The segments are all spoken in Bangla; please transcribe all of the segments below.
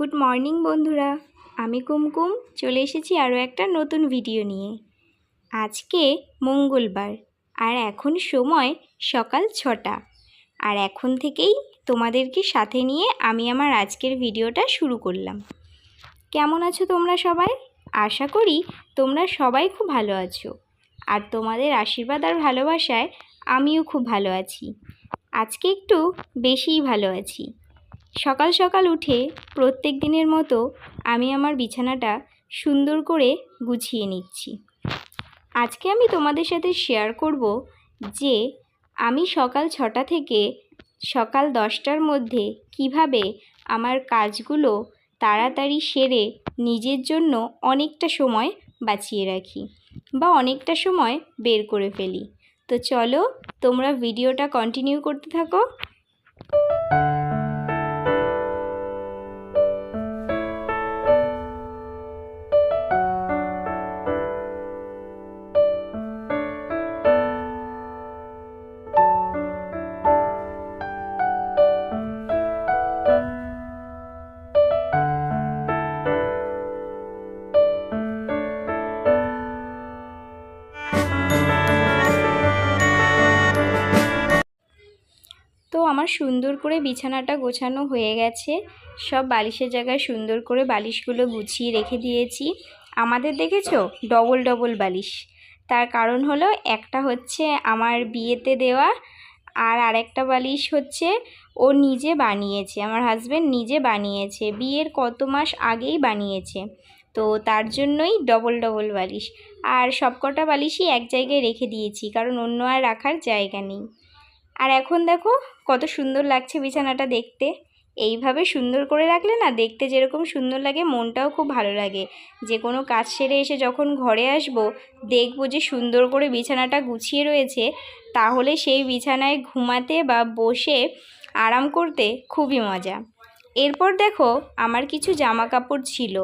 গুড মর্নিং, বন্ধুরা। আমি কুমকুম, চলে এসেছি আরও একটা নতুন ভিডিও নিয়ে। আজকে মঙ্গলবার, আর এখন সময় সকাল ছটা। আর এখন থেকেই তোমাদেরকে সাথে নিয়ে আমি আমার আজকের ভিডিওটা শুরু করলাম। কেমন আছো তোমরা সবাই? আশা করি তোমরা সবাই খুব ভালো আছো। আর তোমাদের আশীর্বাদ আর ভালোবাসায় আমিও খুব ভালো আছি। আজকে একটু বেশিই ভালো আছি। সকাল সকাল উঠে প্রত্যেক দিনের মতো আমি আমার বিছানাটা সুন্দর করে গুছিয়ে নিচ্ছি। আজকে আমি তোমাদের সাথে শেয়ার করব যে আমি সকাল ছটা থেকে সকাল দশটার মধ্যে কীভাবে আমার কাজগুলো তাড়াতাড়ি সেরে নিজের জন্য অনেকটা সময় বাঁচিয়ে রাখি বা অনেকটা সময় বের করে ফেলি। তো চলো তোমরা ভিডিওটা কন্টিনিউ করতে থাকো। আমার সুন্দর করে বিছানাটা গোছানো হয়ে গেছে। সব বালিশের জায়গায় সুন্দর করে বালিশগুলো গুছিয়ে রেখে দিয়েছি। আমাদের দেখেছ? ডবল ডবল বালিশ। তার কারণ হলো একটা হচ্ছে আমার বিয়েতে দেওয়া আর আরেকটা বালিশ হচ্ছে ও নিজে বানিয়েছে, আমার হাজব্যান্ড নিজে বানিয়েছে। বিয়ের কত মাস আগেই বানিয়েছে। তো তার জন্যই ডবল ডবল বালিশ। আর সবকটা বালিশই এক জায়গায় রেখে দিয়েছি, কারণ অন্য আর রাখার জায়গা নেই। আর এখন দেখো কত সুন্দর লাগছে বিছানাটা দেখতে। এইভাবে সুন্দর করে রাখলে না দেখতে যেরকম সুন্দর লাগে, মনটাও খুব ভালো লাগে। যে কোনো কাজ সেরে এসে যখন ঘরে আসব, দেখব যে সুন্দর করে বিছানাটা গুছিয়ে রয়েছে, তাহলে সেই বিছানায় ঘুমাতে বা বসে আরাম করতে খুবই মজা। এরপর দেখো আমার কিছু জামা কাপড় ছিল।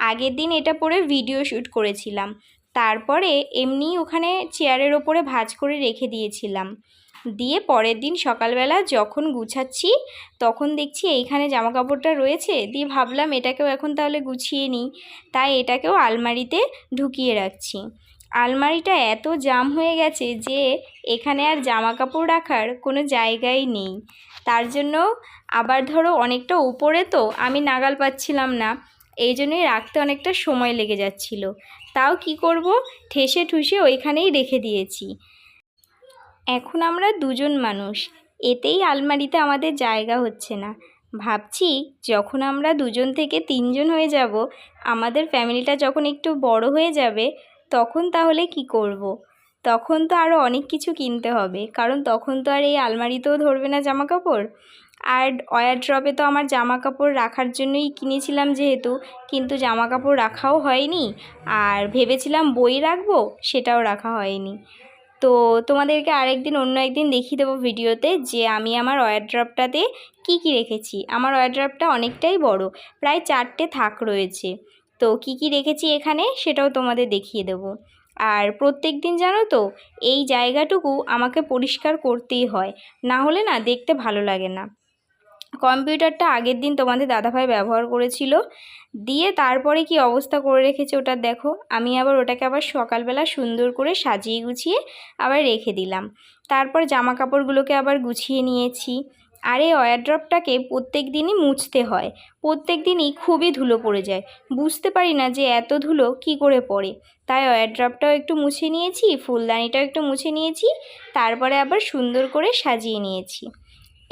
আগের দিন এটা পরে ভিডিও শ্যুট করেছিলাম। তারপরে এমনি ওখানে চেয়ারের ওপরে ভাঁজ করে রেখে দিয়েছিলাম। দিয়ে পরের দিন সকালবেলা যখন গুছাচ্ছি, তখন দেখছি এইখানে জামা কাপড়টা রয়েছে। দিয়ে ভাবলাম এটাকেও এখন তাহলে গুছিয়ে নিই। তাই এটাকেও আলমারিতে ঢুকিয়ে রাখছি। আলমারিটা এত জাম হয়ে গেছে যে এখানে আর জামা কাপড় রাখার কোনো জায়গাই নেই। তার জন্য আবার ধরো অনেকটা উপরে তো আমি নাগাল পাচ্ছিলাম না। এই জন্যই রাখতে অনেকটা সময় লেগে যাচ্ছিল। তাও কি করব? ঠেসে ঠুসে ওইখানেই রেখে দিয়েছি। এখন আমরা দুজন মানুষ। এতেই আলমারিতে আমাদের জায়গা হচ্ছে না। ভাবছি যখন আমরা দুজন থেকে তিনজন হয়ে যাব, আমাদের ফ্যামিলিটা যখন একটু বড় হয়ে যাবে, তখন তাহলে কি করব। তখন তো আরও অনেক কিছু কিনতে হবে, কারণ তখন তো আর এই আলমারিতেও ধরবে না জামা কাপড় আর ওয়ার ড্রপে তো আমার জামা কাপড় রাখার জন্যই কিনেছিলাম যেহেতু, কিন্তু জামা কাপড় রাখাও হয়নি। আর ভেবেছিলাম বই রাখব, সেটাও রাখা হয়নি। তো তোমাদেরকে আরেকদিন, অন্য একদিন দেখিয়ে দেবো ভিডিওতে যে আমি আমার ওয়ারড্রপটাতে কি কি রেখেছি। আমার ওয়ারড্রপটা অনেকটাই বড়, প্রায় চারটে থাক রয়েছে। তো কি কি রেখেছি এখানে সেটাও তোমাদের দেখিয়ে দেবো। আর প্রত্যেক দিন জানো তো, এই জায়গাটুকু আমাকে পরিষ্কার করতেই হয়। না হলে না দেখতে ভালো লাগে না। কম্পিউটারটা আগের দিন তোমাদের দাদাভাই ব্যবহার করেছিল। দিয়ে তারপরে কি অবস্থা করে রেখেছে ওটা দেখো। আমি আবার ওটাকে আবার সকালবেলা সুন্দর করে সাজিয়ে গুছিয়ে আবার রেখে দিলাম। তারপর জামা কাপড়গুলোকে আবার গুছিয়ে নিয়েছি। আর এই ওয়ারড্রপটাকে প্রত্যেক দিনই মুছতে হয়। প্রত্যেক দিনই খুবই ধুলো পড়ে যায়। বুঝতে পারি না যে এত ধুলো কি করে পড়ে। তাই ওয়ারড্রপটাও একটু মুছে নিয়েছি, ফুলদানিটাও একটু মুছে নিয়েছি, তারপরে আবার সুন্দর করে সাজিয়ে নিয়েছি।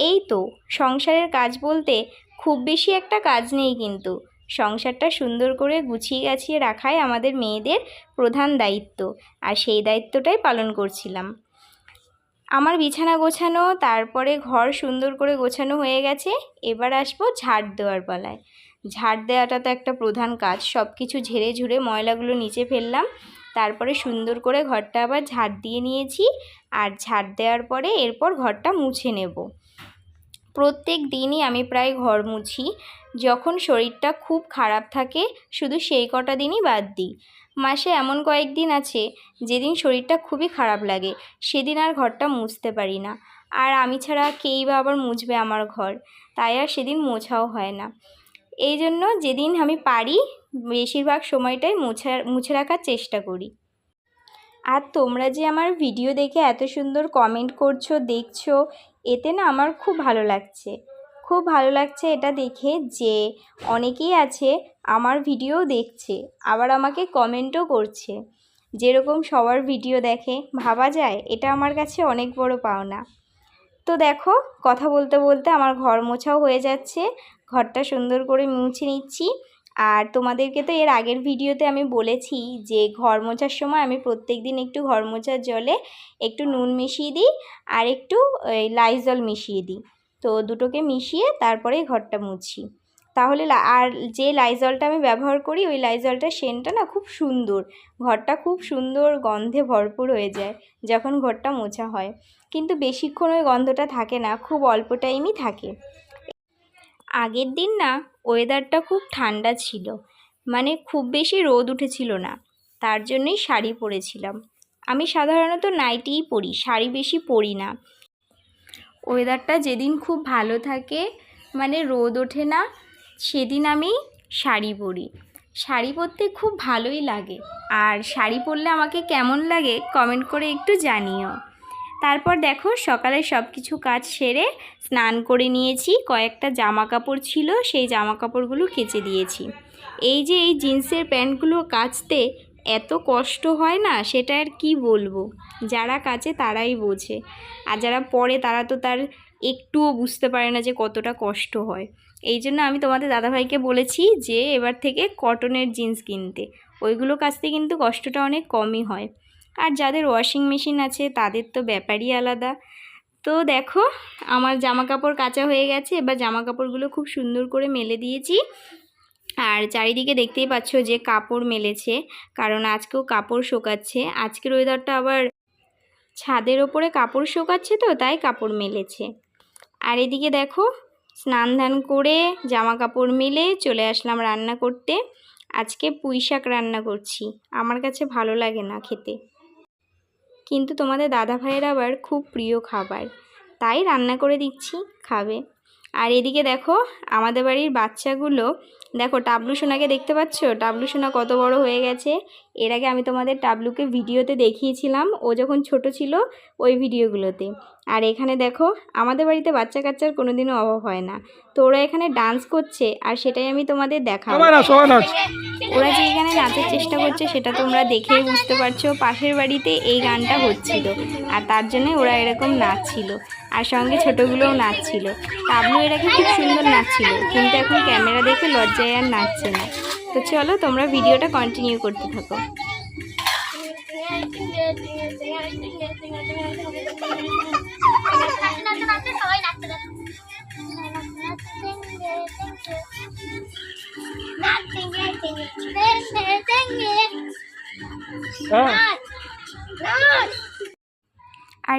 এই তো, সংসারের কাজ বলতে খুব বেশি একটা কাজ নেই কিন্তু। সংসারটা সুন্দর করে গুছিয়ে গাছিয়ে রাখাই আমাদের মেয়েদের প্রধান দায়িত্ব, আর সেই দায়িত্বটাই পালন করছিলাম। আমার বিছানা গোছানো, তারপরে ঘর সুন্দর করে গোছানো হয়ে গেছে, এবার আসব ঝাড় দেওয়ার পালায়। ঝাড় দেওয়াটা তো একটা প্রধান কাজ সব কিছু ঝেড়ে ঝুড়ে ময়লাগুলো নিচে ফেললাম, তারপরে সুন্দর করে ঘরটা আবার ঝাড় দিয়ে নিয়েছি, আর ঝাড় দেওয়ার পরে এরপর ঘরটা মুছে নেব। প্রত্যেক দিনই আমি প্রায় ঘর মুছি। যখন শরীরটা খুব খারাপ থাকে, শুধু সেই কটা দিনই বাদ দিই। মাসে এমন কয়েকদিন আছে, যেদিন শরীরটা খুবই খারাপ লাগে, সেদিন আর ঘরটা মুছতে পারি না। আর আমি ছাড়া কেই বা আবার মুছবে আমার ঘর, তাই আর সেদিন মোছাও হয় না। এই জন্য যেদিন আমি পারি, বেশিরভাগ সময়টাই মুছে মুছে রাখার চেষ্টা করি। আর তোমরা যে আমার ভিডিও দেখে এত সুন্দর কমেন্ট করছ, দেখছ এতে না আমার খুব ভালো লাগছে। খুব ভালো লাগছে এটা দেখে যে অনেকেই আছে আমার ভিডিও দেখছে, আবার আমাকে কমেন্টও করছে। যেরকম সবার ভিডিও দেখে, ভাবা যায় এটা আমার কাছে অনেক বড় পাওনা। তো দেখো, কথা বলতে বলতে আমার ঘর মোছাও হয়ে যাচ্ছে, ঘরটা সুন্দর করে মুছে নিচ্ছি। আর তোমাদেরকে তো এর আগের ভিডিওতে আমি বলেছি যে ঘর মোছার সময় আমি প্রত্যেক দিন একটু ঘর মোছার জলে একটু নুন মিশিয়ে দিই আর একটু লাইজল মিশিয়ে দিই। তো দুটোকে মিশিয়ে তারপরে ঘরটা মুছি। তাহলে আর যে লাইজলটা আমি ব্যবহার করি, ওই লাইজলটার সেন্টটা না খুব সুন্দর। ঘরটা খুব সুন্দর গন্ধে ভরপুর হয়ে যায় যখন ঘরটা মোছা হয়। কিন্তু বেশিক্ষণ ওই গন্ধটা থাকে না, খুব অল্প টাইমই থাকে। আগের দিন না ওয়েদারটা খুব ঠান্ডা ছিল। মানে খুব বেশি রোদ উঠেছিল না। তার জন্যই শাড়ি পরেছিলাম। আমি সাধারণত নাইটিই পরি, শাড়ি বেশি পরি না। ওয়েদারটা যেদিন খুব ভালো থাকে মানে রোদ ওঠে না, সেদিন আমি শাড়ি পরি। শাড়ি পরতে খুব ভালোই লাগে। আর শাড়ি পরলে আমাকে কেমন লাগে কমেন্ট করে একটু জানিও। তারপর দেখো সকালে সব কিছু কাজ সেরে স্নান করে নিয়েছি। কয়েকটা জামা কাপড় ছিল, সেই জামা কাপড়গুলো কেচে দিয়েছি। এই যে এই জিন্সের প্যান্টগুলো কাচতে এত কষ্ট হয় না, সেটা আর কি বলব? যারা কাচে তারাই বোঝে। আর যারা পরে, তারা তো তার একটুও বুঝতে পারে না যে কতটা কষ্ট হয়। এই জন্য আমি তোমাদের দাদাভাইকে বলেছি যে, এবার থেকে কটনের জিন্স কিনতে। ওইগুলো কাচতে কিন্তু কষ্টটা অনেক কমই হয়। আর যাদের ওয়াশিং মেশিন আছে, তাদের তো ব্যাপারই আলাদা। তো দেখো, আমার জামা কাপড় কাচা হয়ে গেছে, এবার জামা কাপড়গুলো খুব সুন্দর করে মেলে দিয়েছি। আর চারিদিকে দেখতেই পাচ্ছ যে কাপড় মেলেছে, কারণ আজকেও কাপড় শোকাচ্ছে। আজকের ওয়েদারটা আবার ছাদের ওপরে কাপড় শোকাচ্ছে তো, তাই কাপড় মেলেছে। আর এদিকে দেখো, স্নান ধান করে জামা কাপড় মেলে চলে আসলাম রান্না করতে। আজকে পুঁই শাক রান্না করছি, আমার কাছে ভালো লাগে না খেতে। কিন্তু তোমাদের দাদা ভাইয়ের আবার খুব প্রিয় খাবার। তাই রান্না করে দিচ্ছি খাবে। আর এদিকে দেখো আমাদের বাড়ির বাচ্চাগুলো দেখো টাবলু সোনাকে দেখতে পাচ্ছ? টাবলু সোনা কত বড় হয়ে গেছে। এর আগে আমি তোমাদের টাবলুকে ভিডিওতে দেখিয়েছিলাম ও যখন ছোট ছিল ওই ভিডিওগুলোতে। আর এখানে দেখো আমাদের বাড়িতে বাচ্চা কাচ্চার কোনোদিনও অভাব হয় না। তো ওরা এখানে ডান্স করছে আর সেটাই আমি তোমাদের দেখাবো। ওরা যে এখানে নাচের চেষ্টা করছে সেটা তোমরা দেখেই বুঝতে পারছ। পাশের বাড়িতে এই গানটা হচ্ছিল আর তার জন্যই ওরা এরকম নাচছিল। আর সঙ্গে ছোটোগুলোও নাচছিল। টাবলু এর আগে খুব সুন্দর নাচছিল। কিন্তু এখন ক্যামেরা দেখে লজ্জায় আর নাচছে না। তো চলো তোমরা ভিডিওটা কন্টিনিউ করতে থাকো। নাচতে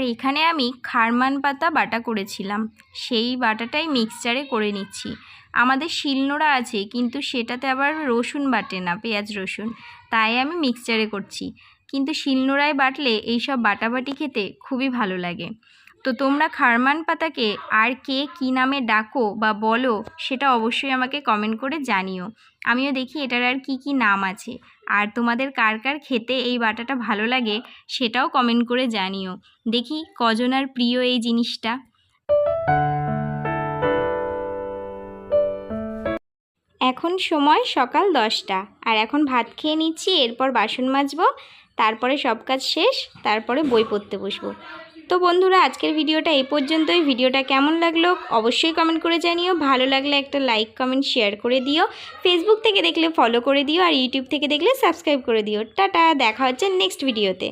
আর এখানে আমি খারমান পাতা বাটা করেছিলাম। সেই বাটাটাই মিক্সচারে করে নিচ্ছি। আমাদের শিলনোড়া আছে, কিন্তু সেটাতে আবার রসুন বাটে না, পেঁয়াজ রসুন। তাই আমি মিক্সচারে করছি। কিন্তু শিলনোড়ায় বাটলে এইসব বাটাবাটি খেতে খুবই ভালো লাগে। তো তোমরা খারমান পাতাকে আর কে কী নামে ডাকো বা বলো, সেটা অবশ্যই আমাকে কমেন্ট করে জানিও। আমিও দেখি এটার আর কি কি নাম আছে। আর তোমাদের কার কার খেতে এই বাটাটা ভালো লাগে, সেটাও কমেন্ট করে জানিও। দেখি কজনার প্রিয় এই জিনিসটা। এখন সময় সকাল দশটা। আর এখন ভাত খেয়ে নিচ্ছি, এরপর বাসন মাজবো, তারপরে সব কাজ শেষ, তারপরে বই পড়তে বসবো। তো বন্ধুরা, আজকের ভিডিওটা এই পর্যন্তই। ভিডিওটা কেমন লাগল অবশ্যই কমেন্ট করে জানিও। ভালো লাগলে একটা লাইক কমেন্ট শেয়ার করে দিও। ফেসবুক থেকে দেখলে ফলো করে দিও আর ইউটিউব থেকে দেখলে সাবস্ক্রাইব করে দিও। টাটা, দেখা হচ্ছে নেক্সট ভিডিওতে